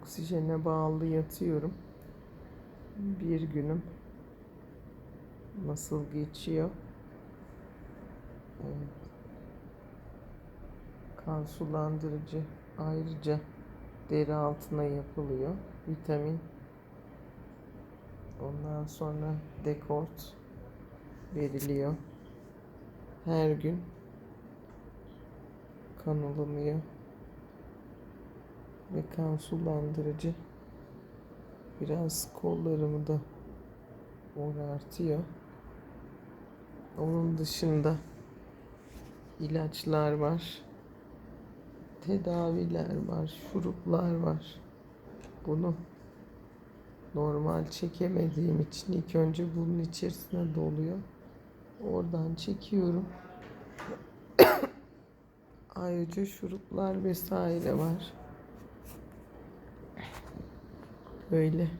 Oksijene bağlı yatıyorum. Bir günüm nasıl geçiyor? Evet. Kan sulandırıcı ayrıca deri altına yapılıyor. Vitamin. Ondan sonra dekort veriliyor. Her gün kan alınıyor. Ve kan sulandırıcı biraz kollarımı da morartıyor. Onun dışında ilaçlar var. Tedaviler var, şuruplar var. Bunu normal çekemediğim için ilk önce bunun içerisine doluyor. Oradan çekiyorum. Ayrıca şuruplar vesaire var. Böyle.